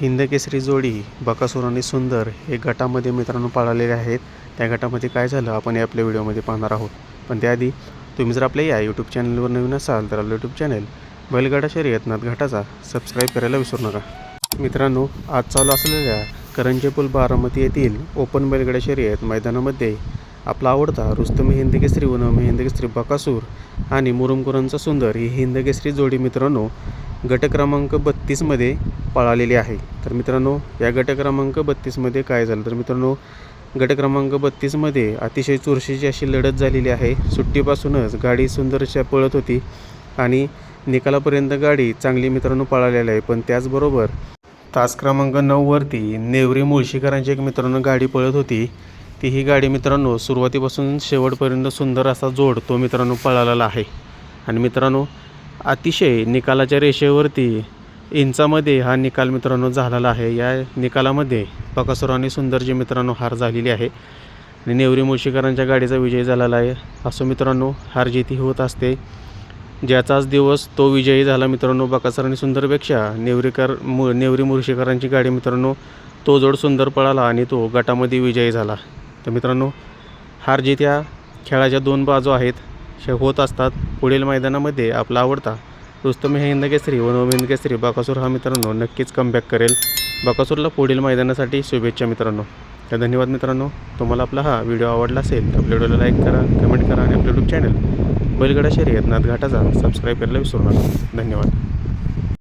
हिंदकेसरी जोडी बकासूर आणि सुंदर हे गटामध्ये मित्रांनो पाळलेले आहेत. त्या गटामध्ये काय झालं आपण या आपल्या व्हिडिओमध्ये पाहणार आहोत. पण त्याआधी तुम्ही जर आपल्या या यूट्यूब चॅनलवर नवीन असाल तर आपलं यूट्यूब चॅनल बैलगाडा शर्यतनाथ घाटाचा सबस्क्राईब करायला विसरू नका. मित्रांनो आज चालू असलेल्या करंजेपूल बारामती येथील ओपन बैलगाडा शर्यत मैदानामध्ये आपला आवडता रुस्तमी हिंदकेसरी व नवमी हिंदकेसरी बकासूर आणि मुरुमकुरांचा सुंदर ही हिंदकेसरी जोडी मित्रांनो गट क्रमांक बत्तीसमध्ये पळालेली आहे. तर मित्रांनो या गट क्रमांक बत्तीसमध्ये काय झालं? तर मित्रांनो गट क्रमांक बत्तीसमध्ये अतिशय चुरशीची अशी लढत झालेली आहे. सुट्टीपासूनच गाडी सुंदरशा पळत होती आणि निकालापर्यंत गाडी चांगली मित्रांनो पळालेली आहे. पण त्याचबरोबर तास क्रमांक नऊवरती नेवरी मुळशीकरांची एक मित्रांनो गाडी पळत होती. ती ही गाडी मित्रांनो सुरुवातीपासून शेवटपर्यंत सुंदर असा जोड तो मित्रांनो पळालेला आहे. आणि मित्रांनो अतिशय निकालाच्या रेषेवरती इंचामध्ये हा निकाल मित्रांनो झालेला आहे. या निकालामध्ये बकासूर आणि सुंदरजी मित्रांनो हार झालेली आहे. आणि नेवरी मुळशीकरांच्या गाडीचा विजय झालेला आहे. असं मित्रांनो हार जिती होत असते. ज्याचाच दिवस तो विजयी झाला मित्रांनो बकासूर आणि सुंदरपेक्षा. नेवरीकर मु नेवरी मुळशीकरांची गाडी मित्रांनो तो जोड सुंदर पळाला आणि तो गटामध्ये विजयी झाला. तर मित्रांनो हार जीत या खेळाच्या दोन बाजू आहेत. होत असतात. पुढील मैदानामध्ये आपला आवडता रुस्तम हे हिंदकेसरी व नवमिंद केसरी बाकासूर. हा मित्रांनो नक्कीच कमबॅक करेल. बाकासूरला पुढील मैदानासाठी शुभेच्छा मित्रांनो. तर धन्यवाद मित्रांनो. तुम्हाला आपला हा व्हिडिओ आवडला असेल तर आपल्या व्हिडिओला लाईक करा कमेंट करा आणि आपलं यूट्यूब चॅनल बैलगडा शर्यत नाथघाटाचा सबस्क्राईब करायला विसरू नका. धन्यवाद.